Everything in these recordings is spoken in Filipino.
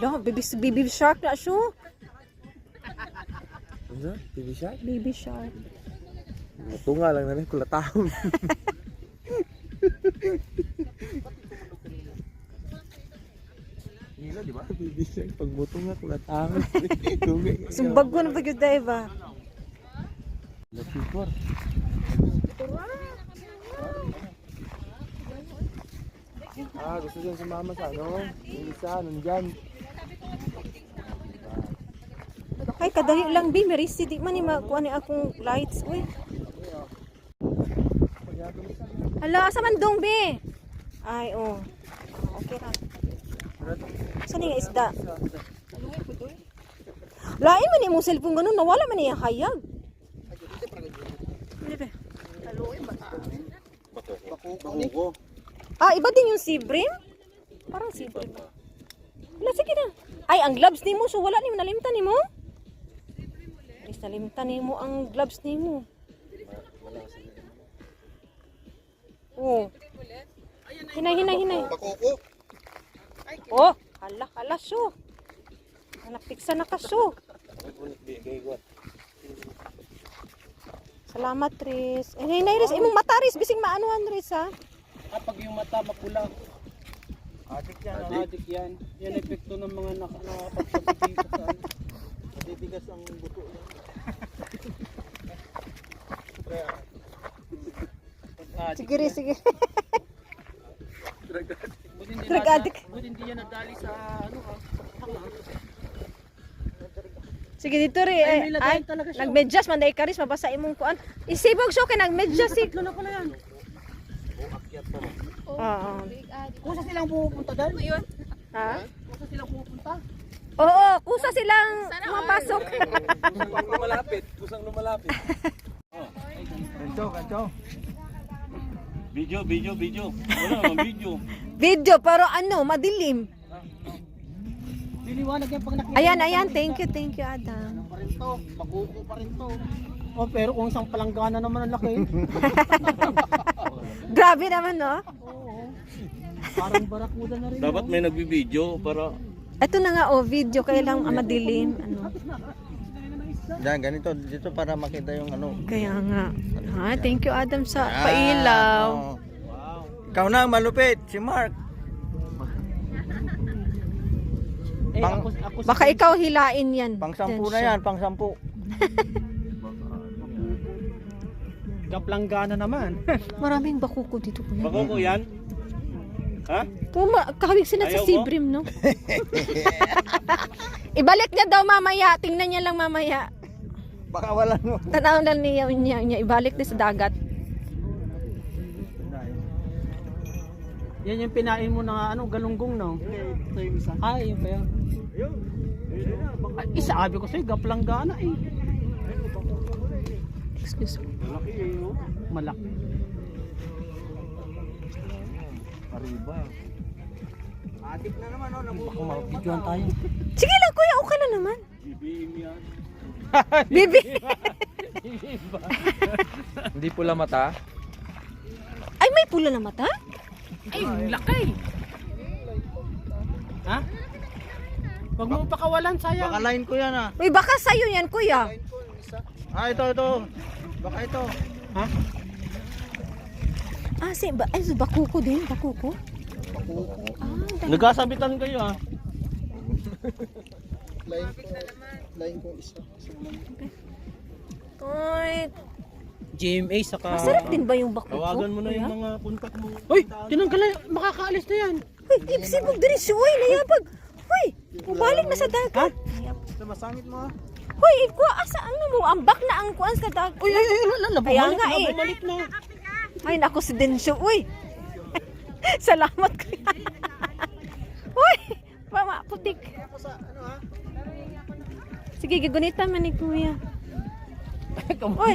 Hala, baby, baby shark na siya. Ano? TV siya? Baby shark. Tunga lang na rin, kulatahon. Hila, di ba? TV siya, pagbuto nga, kulatahon. Tunga. Sumbag ko na pag yun ba? Lapipor. Ah, gusto dyan sumama sa ano? Yung isa, nandyan. Ay, kadali lang, bi. Merisi, di man makuha ni akong lights. Uy. Hala, sa mandong, bi. Ay, oh. Okay ra. Saan yung isda? Lain man yung cellphone ganun, nawala man yung hayag. Hindi ba? Bakuko. Ah, iba din yung sibrim? Parang sibrim. Wala, sige na. Ay, ang gloves ni mo, so wala ni mo, nalimtan ni mo? Ay, nalimtan ni mo ang gloves ni mo. Oh. Hinay, hinay, hinay. Bakuko. Oh, hala, hala, so. Napiksa na ka, so. Salamat, Tris. Eh, hinay, Riz. Imong mata, Riz. Bising maanuhan, Riz, ha? Kapag yung mata makula, Adik yan, adik yan. Yan epekto ng mga nak nakakapagsabi dito sa ano. Bibigas ang buto. Adik. Sige, Riz, sige. Buti hindi, Drug addict. buti hindi yan nadali sa ano ah. Sige, dito, Riz. Ay, Ay, may ay, nagmedyas, manday ka, Riz. Mabasa imong kuan. Isibog, so, kay nagmedyas, si. Tatlo na pala yan. Oo. Kusa silang pupunta doon? Yun. Ha? Kusa silang pupunta? Oo, kusa silang mapasok. Kusang lumalapit. Kusang lumalapit. Kancho, kancho. Video, video, video. Wala naman video. Video, pero ano, madilim. Liliwanag yan pag nakita. Ayan, ayan. Thank you, thank you, Adam. pa rin to. Makuko pa rin to. Oh, pero kung isang palanggana naman ang laki. Grabe naman, no? Oo. Parang barakuda na rin. Dapat may nagbibideo para Ito na nga, oh, video. Kaya lang ah, madilim. Ano. Diyan, ganito. Dito para makita yung ano. Kaya nga. Ha, thank you, Adam, sa pailaw. Wow. Ikaw na ang malupit, si Mark. Eh, Pang- ako, ako Baka ikaw hilain yan. Pang sampu na yan, pang sampu. Kaplanggana naman. Maraming bakuko dito, kuya. bako ko yan. Ha? Tuma, kahawig sila sa Ayaw mo? Sibrim, no? Ibalik niya daw mamaya. Tingnan niya lang mamaya. Baka wala no. Tanaw lang niya, niya, niya. Ibalik niya sa dagat. Yan yung pinain mo na ano, galunggong no? Ito yung isa. Ah, yun pa yan. Ay, isabi ko sa'yo, gaplanggana eh. Excuse me. Malaki. Arriba. Adik na naman, oh. Baka mapapidyoan tayo. Sige lang, kuya. Okay lang naman. BBM yan. Bibi. Hindi pula mata. Ay, may pula na mata? Ay, laki! Ha? Huwag mo pakawalan, sayang. Baka line ko yan ah. Uy, baka sa'yo yan, kuya. Ah, ito, ito. Baka ito. Ha? Ah, si, ba, ay, bakuko din. Bakuko. Ah, dahil- Nagkasabitan kayo ha. Line ko, line ko isa. Uy, GMA saka... masarap din ba yung bakuko? Tawagan mo na yung mga kontak mo. Uy! Tinanggal na, makakaalis na yan. Uy, ibsibog din si Uy, nayabag. Uy, balik na sa dagat. Ito, masangit mo ah. Uy, iko, asa ano mo? Ambak na ang kuan sa dagat. Uy, ay, ay, lala, Kaya bumalik nga na, eh. bumalik na. Ay, naku si Densyo. Uy, salamat kuya. Uy, mama, putik. Sige, gigunita man ni kuya. Uy.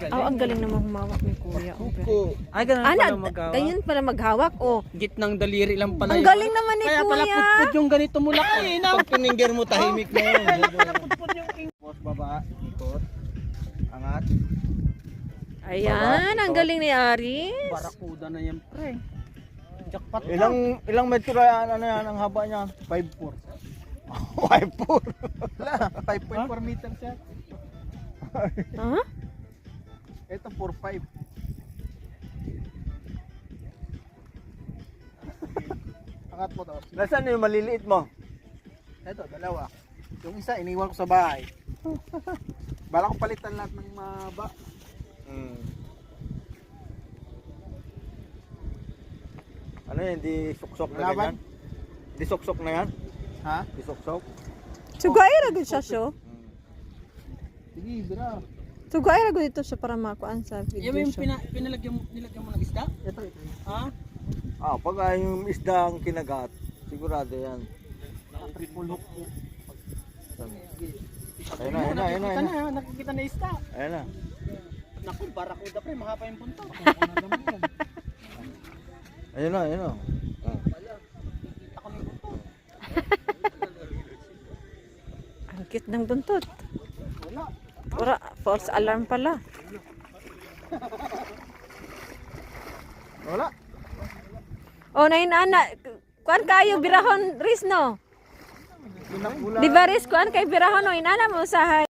Oh, ang galing naman humawak ni kuya. Okay. Ay, ganun Ana, pala magawa. ganyan pala maghawak. Oh, Gitnang daliri lang pala ang yun. galing naman ni Kaya pala kuya. putput yung ganito mo laki. Pag piningger mo, tahimik na yun. Putput yung king. Baba, ikot, angat. Ayan, ang galing ni Aris. Barakuda na yan, pre. Jackpot ka. Ilang ilang metro yan ano yan ang haba niya? 5-4. 5.4. Wala, 5.4 meters yan. Ha? Ito 4.5. Angat mo to. Nasaan yung maliliit mo? Ito, dalawa. Yung isa, iniwan ko sa bahay. Bala ko palitan lahat ng maba. Hmm. Ano yan? Di suksok na Laban? ganyan? Di suksok na yan? Ha? Di suksok? Sugay ra gud siya show. Sige, bira. Sugay ra gud ito siya para makuan sa video Yung show. pina, pinalagyan mo, nilagyan mo ng isda? Ito, ito. Ha? Ah, pag ah, yung isda ang kinagat, sigurado yan. Triple hook mo. Ayun na, ayun na, ayun na. Nakikita na. na, nakikita na isda. Ayun na. Naku, barakuda pre, mahaba yung punto. Ayun na, ayun na. Punto. Ang cute ng buntot. Ora, false alarm pala. Wala. Oh, nain ana. Kuan kayo birahon Riz no? Di ba Riz kuan kay birahon no inana mo usahay.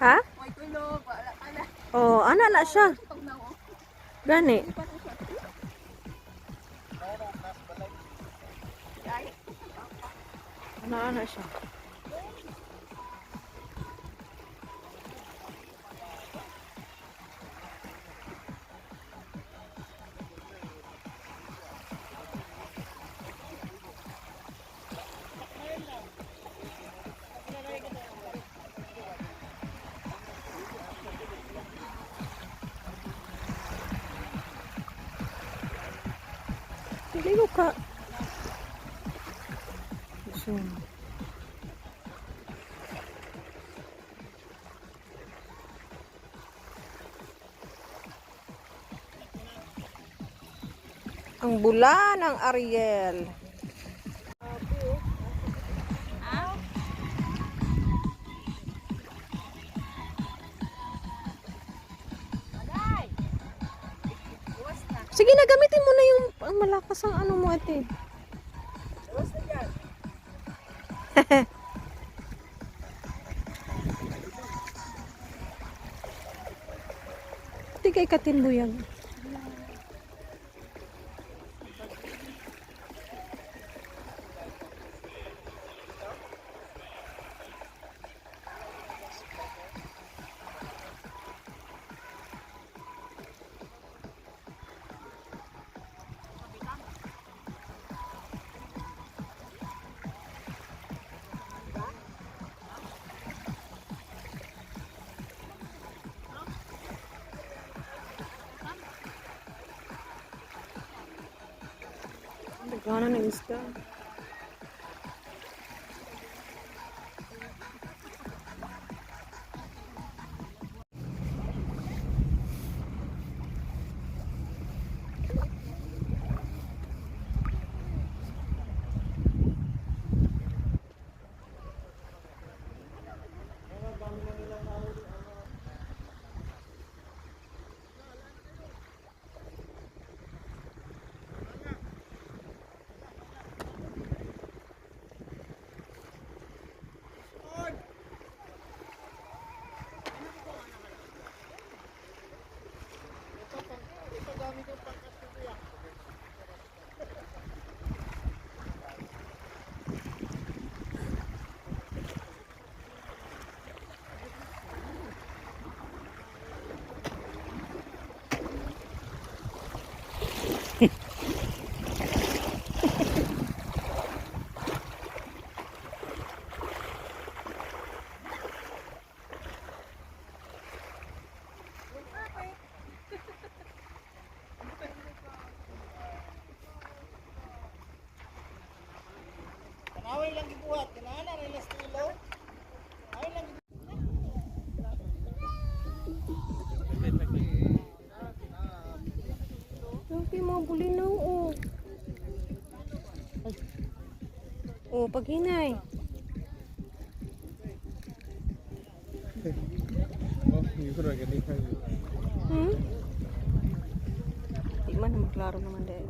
Ha? Wala pala. Oh, ana na siya. Gani. Ana ana siya. Hindi ka. Zoom. Ang bula ng Ariel. Sige na, gamitin mo na yung ang malakas ang ano mo ate. Ate kay Perdóname, Gustavo. Ng isda. bulinaw, oh. Paghinay. Oh, ganito. Hmm? Di man, maklaro naman dahil.